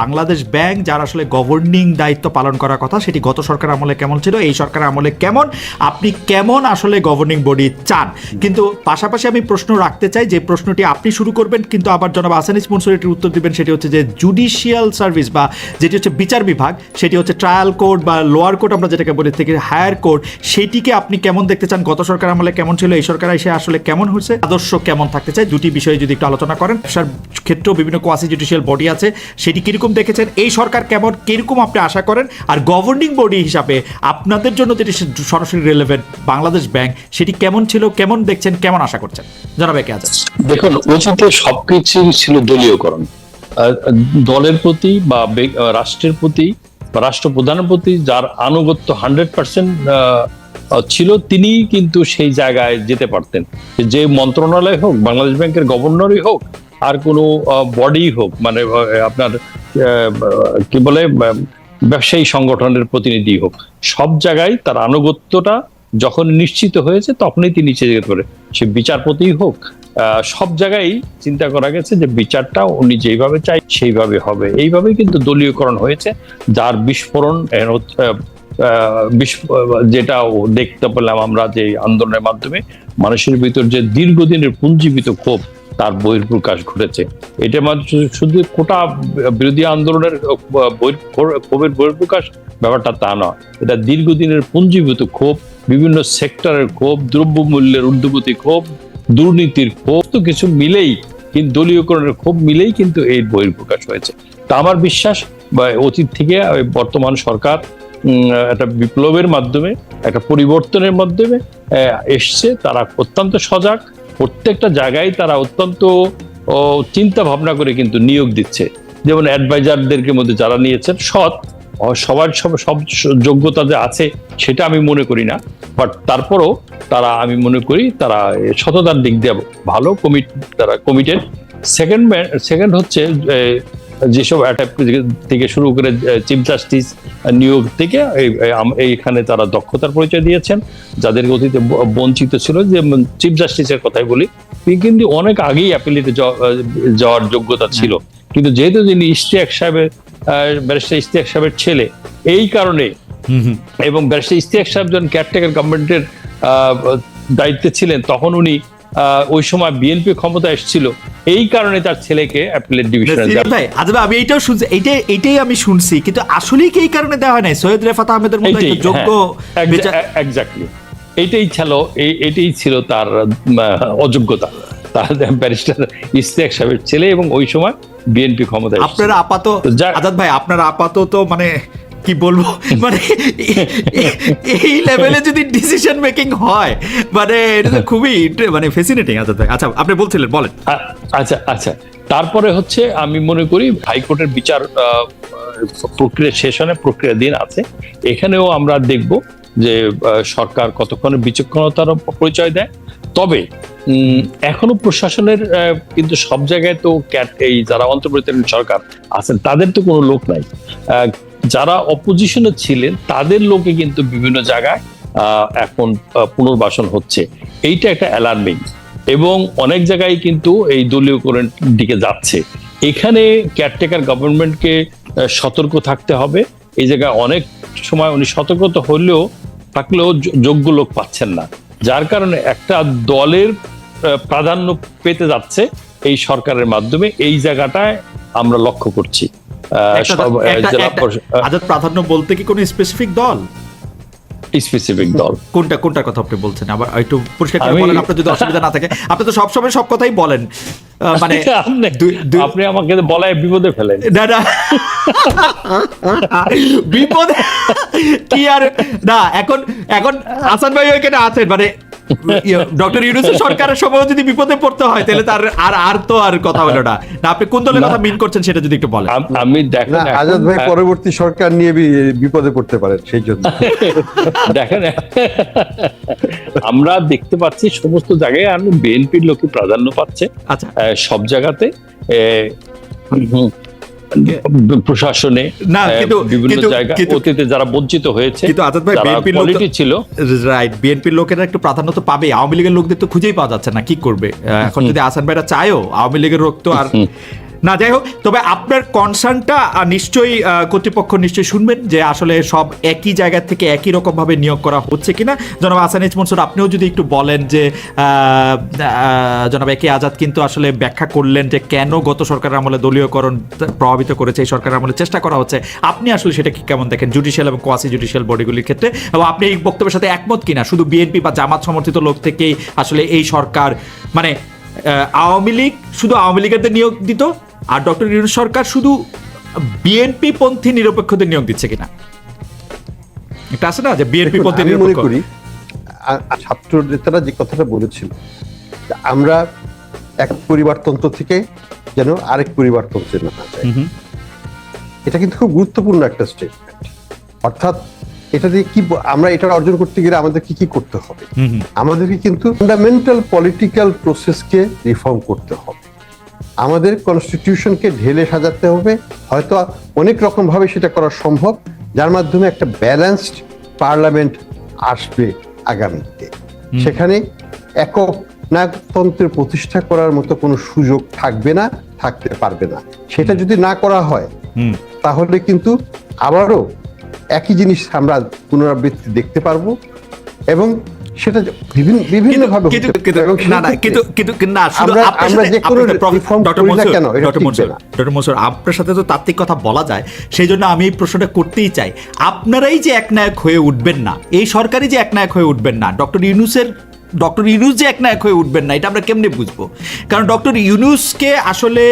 Bangladesh bank, যার আসলে governing দায়িত্ব পালন করার কথা, সেটি গত সরকার আমলে কেমন ছিল, এই সরকার আমলে কেমন, আপনি কেমন আসলে গভর্নিং বডি চান? কিন্তু পাশাপাশি আমি প্রশ্ন রাখতে চাই, যে প্রশ্নটি আপনি শুরু করবেন, কিন্তু আবার জনাব আসানিস মনসুর এটির উত্তর দিবেন, সেটি হচ্ছে যে জুডিশিয়াল সার্ভিস বা যেটি হচ্ছে বিচার বিভাগ, সেটি হচ্ছে ট্রায়াল কোর্ট বা লোয়ার কোর্ট আমরা যেটাকে বলি, থেকে হায়ার কোর্ট সেটিকে আপনি কেমন দেখতে চান? গত সরকার আমলে কেমন ছিল, এই সরকার এসে আসলে কেমন হয়েছে? আদর্শ কেমন থাকতে চায়? দুটি বিষয়ে যদি একটু আলোচনা করেন, ব্যবসার ক্ষেত্রেও বিভিন্ন কোয়াসি জুডিশিয়াল বডি আছে, সেটি কীরকম দেখেছেন? এই সরকার কেমন, কীরকম আপনি আশা করেন? আর গভর্নিং বডি হিসাবে আপনাদের জন্য যেটি সরাসরি রেলেভেন্ট বাংলাদেশ ব্যাংক সেটি কেমন ছিল, কেমন দেখছেন, কেমন আশা করছেন? জানাবে কে আছে দেখুন অতীতে সবকিছু ছিল দলীয়করণ। দলের প্রতি বা রাষ্ট্রের প্রতি রাষ্ট্রপ্রধানের প্রতি যার আনুগত্য হান্ড্রেড পার্সেন্ট ছিল তিনি কিন্তু সেই জায়গায় যেতে পারতেন। যে মন্ত্রণালয় হোক, বাংলাদেশ ব্যাংকের গভর্নরই হোক আর কোনো বডি হোক মানে আপনার কি বলে ব্যবসায়ী সংগঠনের প্রতিনিধি হোক, সব জায়গায় তার আনুগত্যটা যখন নিশ্চিত হয়েছে, তখনই তিনি নিচে যেতে করে সে বিচারপতি হোক সব জায়গায় চিন্তা করা গেছে যে বিচারটা উনি যেভাবে চাই সেইভাবে হবে। এইভাবে কিন্তু দলীয়করণ হয়েছে, যার বিস্ফোরণ যেটা দেখতে পেলাম আমরা যে আন্দোলনের মাধ্যমে, মানুষের ভিতর যে দীর্ঘদিনের পুঞ্জীবিত ক্ষোভ তার বহির্প্রকাশ ঘটেছে। এটা মাত্র শুধু কোটা বিরোধী আন্দোলনের আহ, বহির- ক্ষোভের বহির্প্রকাশ ব্যাপারটা তা নয়। এটা দীর্ঘদিনের পুঞ্জীভূত ক্ষোভ বিভিন্ন সেক্টরের ক্ষোভ দ্রব্যমূল্যের ঊর্ধ্বগতি ক্ষোভ দুর্নীতির ক্ষোভ তো কিছু মিলেই কিন্তু দলীয়করণের ক্ষোভ মিলেই কিন্তু এই বহির্প্রকাশ হয়েছে। তা আমার বিশ্বাস অতীত থেকে বর্তমান সরকার একটা বিপ্লবের মাধ্যমে একটা পরিবর্তনের মাধ্যমে এসছে তারা অত্যন্ত সজাগ প্রত্যেকটা জায়গায় তারা অত্যন্ত চিন্তা ভাবনা করে কিন্তু নিয়োগ দিচ্ছে। যেমন অ্যাডভাইজারদেরকে মধ্যে যারা নিয়েছেন, সৎ সবার সব সব যোগ্যতা যে আছে সেটা আমি মনে করি না। বাট তারপরও তারা, আমি মনে করি তারা সততার দিক দিয়ে ভালো কমিট তারা কমিটেড সেকেন্ড সেকেন্ড হচ্ছে যেসব অ্যাটাক থেকে শুরু করে চিফ জাস্টিস নিয়োগ থেকে এইখানে তারা দক্ষতার পরিচয় দিয়েছেন যাদের অতীতে ব- বঞ্চিত ছিল যে চিফ জাস্টিসের কথাই বলি তিনি কিন্তু অনেক আগেই অ্যাপিলেটে যাওয়ার যোগ্যতা ছিল। কিন্তু যেহেতু তিনি ইশতিয়াক সাহেবের ব্যারিস্টার ইশতিয়াক সাহেবের ছেলে এই কারণে এবং ব্যারিস্টার ইশতিয়াক সাহেব যখন কেয়ারটেকার গভর্নমেন্টের দায়িত্বে ছিলেন তখন উনি ওই সময় বিএনপি ক্ষমতা এসেছিল। এই কারণে তার ছেলেকে অ্যাপিলেট ডিভিশনে ভাই আজবে আমি এইটাও শুনছি এইটাই এইটাই আমি শুনছি কিন্তু আসলেই কি এই কারণে দেওয়া হয় নাই? সৈয়দ রেফাত আহমেদের মতো একটা যোগ্য হ্যাঁ, বিচার- এক্স্যাক্টলি এইটাই ছিল এই এটাই ছিল তার অযোগ্যতা। তার ব্যারিস্টার ইশতিয়াক সাহেবের ছেলে এবং ওই সময় বিএনপি ক্ষমতা আপনারা আপাতত আজাদ ভাই আপনারা আপাতত মানে কি বলব? মানে এই লেভেলে যদি ডিসিশন মেকিং হয় মানে এটা তো খুবই মানে ফেসিনেটিং আজাদ ভাই আচ্ছা আপনি বলছিলেন, বলেন। আচ্ছা আচ্ছা তারপরে হচ্ছে আমি মনে করি হাইকোর্টের বিচার প্রক্রিয়া শেষ হলে প্রক্রিয়া দিন আছে। এখানেও আমরা দেখব যে সরকার কতক্ষণে বিচক্ষণতার পরিচয় দেয়। তবে এখনও প্রশাসনের কিন্তু সব জায়গায় তো ক্যাট এই যারা অন্তর্বর্তীকালীন সরকার আছেন, তাদের তো কোনো লোক নাই। যারা অপোজিশনে ছিলেন, তাদের লোকে কিন্তু বিভিন্ন জায়গায় এখন পুনর্বাসন হচ্ছে। এইটা একটা অ্যালার্মিং এবং অনেক জায়গায় কিন্তু এই দলীয়করণ দিকে যাচ্ছে। এখানে কেয়ারটেকার গভর্নমেন্টকে সতর্ক থাকতে হবে। এই জায়গায় অনেক সময় উনি সতর্কতা হলেও, থাকলেও যোগ্য লোক পাচ্ছেন না। যার কারণে একটা দলের প্রাধান্য পেতে যাচ্ছে এই সরকারের মাধ্যমে। এই জায়গাটায় আমরা লক্ষ্য করছি। আজাদ প্রাধান্য বলতে কি কোনো স্পেসিফিক দল? স্পেসিফিক দল। কোনটা কোনটার কথা আপনি বলছেন? আবার একটু পরিষ্কার করে বলেন আপনার যদি অসুবিধা না থাকে। আপনি তো সবসময় সব কথাই বলেন। মানে আপনি আমাকে বলায় বিপদে ফেলেন। না না। বিপদে কি আর না এখন এখন আসান ভাই ওইখানে আছেন মানে ডক্টর ইউনুসের সরকারের সময় যদি বিপদে পড়তে হয় তাহলে তার আর আর তো আর কথা হলো না। না আপনি কোন দলের কথা মিন করছেন সেটা যদি একটু বলেন। আমি দেখেন আজাদ ভাই পরবর্তী সরকার নিয়ে বিপদে পড়তে পারেন সেই জন্য। দেখেন আমরা দেখতে পাচ্ছি সমস্ত জায়গায় আমি বিএনপির লোকই প্রাধান্য পাচ্ছে আচ্ছা। সব জায়গাতে প্রশাসনে না, কিন্তু- বিভিন্ন কিন্তু- অতীতে যারা বঞ্চিত হয়েছে কিন্তু আজাদ ভাই, BNP লোক ছিল। রাইট বিএনপির লোকেরা একটু প্রাধান্য তো পাবে আওয়ামী লীগের লোকদের তো খুঁজেই পাওয়া যাচ্ছে না কি করবে? এখন যদি আসান ভাইরা চায়ও আওয়ামী লীগের লোক তো আর না, যাই হোক, তবে আপনার কনসার্নটা নিশ্চয়ই কর্তৃপক্ষ নিশ্চয়ই শুনবেন যে আসলে সব একই জায়গা থেকে একই রকম ভাবে নিয়োগ করা হচ্ছে কিনা। জনাব আসানিজ মনসুর, আপনিও যদি একটু বলেন যে জনাব একে আজাদ কিন্তু আসলে ব্যাখ্যা করলেন যে কেন গত সরকারের আমলে দলীয়করণ প্রভাবিত করেছে, এই সরকারের আমলে চেষ্টা করা হচ্ছে। আপনি আসলে সেটা কি কেমন দেখেন জুডিশিয়াল এবং কোয়াসি জুডিশিয়াল বডিগুলির ক্ষেত্রে? এবং আপনি এই বক্তব্যের সাথে একমত কিনা? শুধু বিএনপি বা জামাত সমর্থিত লোক থেকেই আসলে এই সরকার মানে আওয়ামী লীগ, শুধু আওয়ামী লীগের নিয়োগ দিত? আর ডক্টর ইউনুস সরকার শুধু বিএনপি পন্থী নিরপেক্ষদের নিয়োগ দিচ্ছে কিনা? এটা আছে না যে বিএনপি পন্থী মনে নিরপেক্ষ? করি ছাত্র নেতারা যে কথাটা বলেছিল আমরা এক পরিবারতন্ত্র থেকে যেন আরেক পরিবারতন্ত্রে না হুম, এটা কিন্তু খুব গুরুত্বপূর্ণ একটা স্টেটমেন্ট অর্থাৎ এটা দিয়ে কি আমরা এটা অর্জন করতে গেলে আমাদের কি কি করতে হবে? আমাদেরকে কিন্তু ফান্ডামেন্টাল পলিটিক্যাল প্রসেসকে রিফর্ম করতে হবে। আমাদের কনস্টিটিউশনকে ঢেলে সাজাতে হবে। হয়তো অনেক রকমভাবে সেটা করা সম্ভব যার মাধ্যমে একটা ব্যালেন্সড পার্লামেন্ট আসবে আগামীতে। সেখানে একক নাগতন্ত্রের প্রতিষ্ঠা করার মতো কোনো সুযোগ থাকবে না থাকতে পারবে না। সেটা যদি না করা হয় তাহলে কিন্তু আবারও একই জিনিস আমরা পুনরাবৃত্তি দেখতে পারব এবং সেটা বিভিন্ন বিভিন্ন ভাবে কিন্তু কিন্তু না না কিন্তু না শুধু আপনার সাথে- আপনার doctor Mansur, doctor Mansur, doctor Mansur, আপনার সাথে তো তাত্ত্বিক কথা বলা যায় সেই জন্য আমি এই প্রশ্নটা করতেই চাই। আপনারাই যে একনায়ক হয়ে উঠবেন না এই সরকারই যে একনায়ক হয়ে উঠবেন না ডক্টর ইউনুসের ডক্টর ইউনুস যে একনায়ক হয়ে উঠবেন না এটা আমরা কেমনে বুঝব? কারণ ডক্টর ইউনুসকে আসলে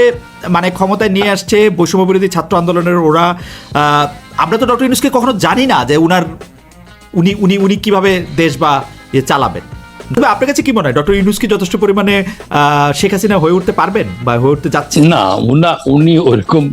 মানে ক্ষমতায় নিয়ে আসছে বৈষম্য বিরোধী ছাত্র আন্দোলনের ওরা আহ, আমরা তো ডক্টর ইউনুসকে কখনো জানি না যে উনার উনি উনি উনি কীভাবে দেশ বা ইয়ে চালাবেন। তবে আপনার কাছে কি মনে হয়? ডক্টর ইউনুস কি যথেষ্ট পরিমাণে শেখ হাসিনা হয়ে উঠতে পারবেন বা হয়ে উঠতে যাচ্ছেন? না উনা উনি ওরকম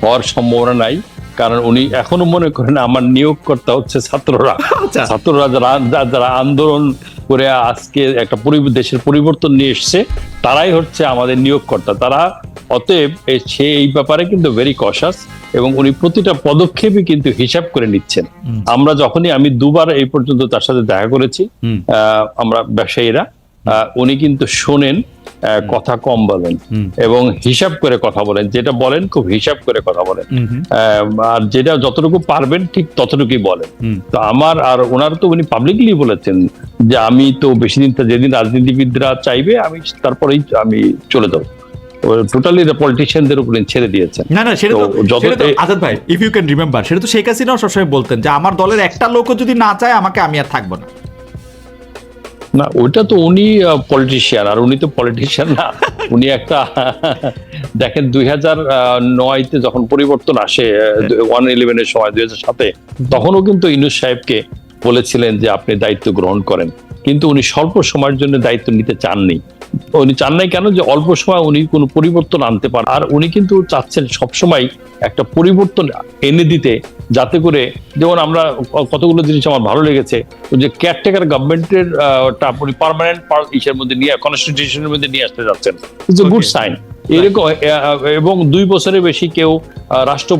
হওয়ার সম্ভাবনা নাই। কারণ উনি এখনও মনে করেন আমার নিয়োগকর্তা হচ্ছে ছাত্ররা। আচ্ছা। ছাত্ররা যারা যারা আন্দোলন করে আজকে একটা দেশের পরিবর্তন নিয়ে এসছে তারাই হচ্ছে আমাদের নিয়োগকর্তা। তারা অতএব সে এই ব্যাপারে কিন্তু ভেরি কশাস এবং উনি প্রতিটা পদক্ষেপই কিন্তু হিসাব করে নিচ্ছেন। আমরা যখনই আমি দুবার এই পর্যন্ত তার সাথে দেখা করেছি আহ, আমরা ব্যবসায়ীরা আহ, উনি কিন্তু শোনেন কথা কম বলেন এবং হিসাব করে কথা বলেন যেটা বলেন খুব হিসাব করে কথা বলেন। আর যেটা যতটুকু পারবেন ঠিক ততটুকুই বলেন। তো আমার আর ওনার তো উনি পাবলিকলি বলেছেন যে আমি তো বেশি দিন যেদিন রাজনীতিবিদরা চাইবে আমি তারপরেই আমি চলে যাব। টোটালি পলিটিশিয়ানদের উপরে ছেড়ে দিয়েছেন। না না সেটা তো তো সেটা তো আজাদ ভাই ইফ ইউ ক্যান রিমেম্বার সেটা তো শেখ হাসিনাও সবসময় বলতেন যে আমার দলের একটা লোকও যদি না চায় আমাকে আমি আর থাকব না। না ওইটা তো উনি পলিটিশিয়ান আর উনি তো পলিটিশিয়ান না। উনি একটা দেখেন দুই হাজার নয়তে যখন পরিবর্তন আসে ওয়ান ইলেভেনের সময় দুই হাজার সাতে তখনও কিন্তু ইনুস সাহেবকে বলেছিলেন যে আপনি দায়িত্ব গ্রহণ করেন। কিন্তু উনি স্বল্প সময়ের জন্য দায়িত্ব নিতে চাননি। উনি চান নাই কেন যে অল্প সময় উনি কোনো পরিবর্তন আনতে পারেন। আর উনি কিন্তু চাচ্ছেন সবসময় একটা পরিবর্তন এনে দিতে যাতে করে যেমন আমরা কতগুলো জিনিস আমার ভালো লেগেছে যে কেয়ারটেকার গভর্নমেন্টের উনি পার্মানেন্ট ইসের মধ্যে নিয়ে কনস্টিটিউশনের মধ্যে নিয়ে আসতে যাচ্ছেন। ইটস এ গুড সাইন এরকম এবং দুই বছরের বেশি কেউ রাষ্ট্র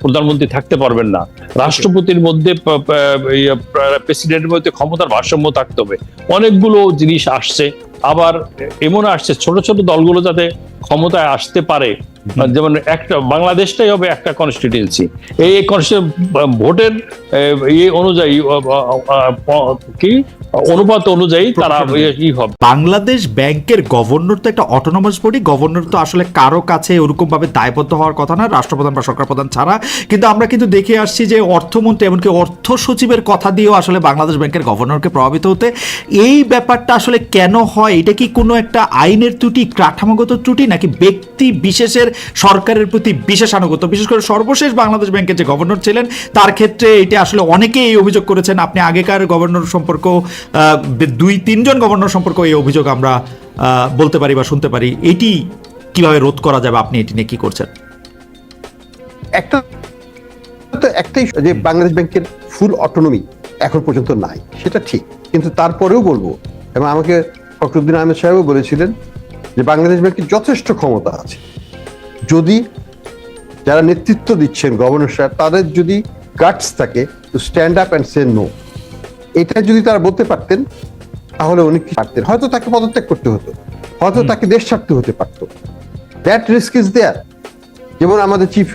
প্রধানমন্ত্রী থাকতে পারবেন না। রাষ্ট্রপতির মধ্যে প্রেসিডেন্টের মধ্যে ক্ষমতার ভারসাম্য থাকতে হবে। অনেকগুলো জিনিস আসছে। আবার এমন আসছে ছোট ছোট দলগুলো যাতে ক্ষমতায় আসতে পারে। যেমন একটা বাংলাদেশটাই হবে একটা কনস্টিটিউন্সি এই constitu- ভোটের ইয়ে অনুযায়ী কি? অনুপাত অনুযায়ী তারা ইয়ে- ই হবে। বাংলাদেশ ব্যাংকের গভর্নর তো একটা অটোনমাস বডি গভর্নর তো আসলে কারও কাছে ওরকম ভাবে দায়বদ্ধ হওয়ার কথা না রাষ্ট্রপ্রধান বা সরকার প্রধান ছাড়া। কিন্তু আমরা কিন্তু দেখে আসছি যে অর্থমন্ত্রী এমনকি অর্থ সচিবের কথা দিয়েও আসলে বাংলাদেশ ব্যাংকের গভর্নরকে প্রভাবিত হতে। এই ব্যাপারটা আসলে কেন হয়? এটা কি কোনো একটা আইনের ত্রুটি কাঠামোগত ত্রুটি নাকি ব্যক্তি বিশেষের সরকারের প্রতি বিশেষ আনুগত্য? বিশেষ করে সর্বশেষ বাংলাদেশ ব্যাংকের যে গভর্নর ছিলেন তার ক্ষেত্রে এটা আসলে অনেকেই এই অভিযোগ করেছেন। আপনি আগেকার গভর্নর সম্পর্ক দুই তিনজন গভর্নর সম্পর্ক এই অভিযোগ আমরা বলতে পারি বা শুনতে পারি। এটি কীভাবে রোধ করা যাবে আপনি এটি নিয়ে কি করছেন? একটা একটাই যে বাংলাদেশ ব্যাংকের ফুল অটোনমি এখন পর্যন্ত নাই, সেটা ঠিক। কিন্তু তারপরেও বলব, এবং আমাকে ফখরুদ্দিন আহমেদ সাহেবও বলেছিলেন যে বাংলাদেশ ব্যাংকের যথেষ্ট ক্ষমতা আছে। যদি যারা নেতৃত্ব দিচ্ছেন গভর্নর সাহেব, তাদের যদি গাটস থাকে to stand up and say no এটা যদি তারা বলতে পারতেন তাহলে উনি কি পারতেন? হয়তো তাকে পদত্যাগ করতে হতো। হয়তো তাকে দেশ ছাড়তে হতে পারতো। দ্যাট রিস্ক ইজ দেয়ার যেমন আমাদের চিফ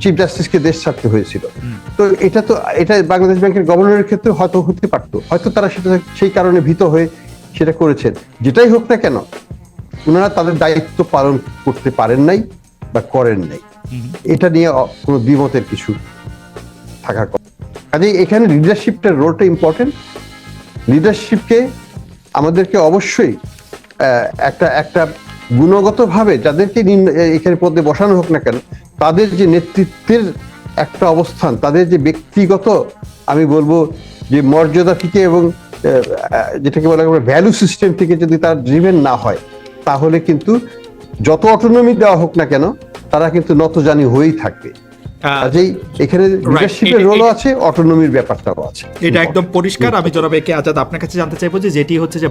চিফ জাস্টিসকে দেশ ছাড়তে হয়েছিল। তো এটা তো এটা বাংলাদেশ ব্যাংকের গভর্নরের ক্ষেত্রে হয়তো হতে পারতো। হয়তো তারা সেটা সেই কারণে ভীত হয়ে সেটা করেছেন। যেটাই হোক না কেন ওনারা তাদের দায়িত্ব পালন করতে পারেন নাই বা করেন নাই। এটা নিয়ে কোনো দ্বিমতের কিছু থাকার কথা। কাজেই এখানে লিডারশিপটার রোলটা ইম্পর্টেন্ট লিডারশিপকে আমাদেরকে অবশ্যই একটা একটা গুণগতভাবে যাদেরকে এখানে পদে বসানো হোক না কেন, তাদের যে নেতৃত্বের একটা অবস্থান, তাদের যে ব্যক্তিগত, আমি বলব যে মর্যাদা থেকে এবং যেটাকে বলা হয় ভ্যালু সিস্টেম থেকে যদি তার ড্রিভেন না হয়, তাহলে কিন্তু যত অটোনমি দেওয়া হোক না কেন, তারা কিন্তু নতজানি হয়েই থাকবে। কাজেই এখানে লিডারশিপের রোলও আছে অটোনমির ব্যাপারটাও আছে। এটা একদম পরিষ্কার। আমি জনাব একে আজাদ আপনার কাছে জানতে চাইব যে যেটি হচ্ছে যে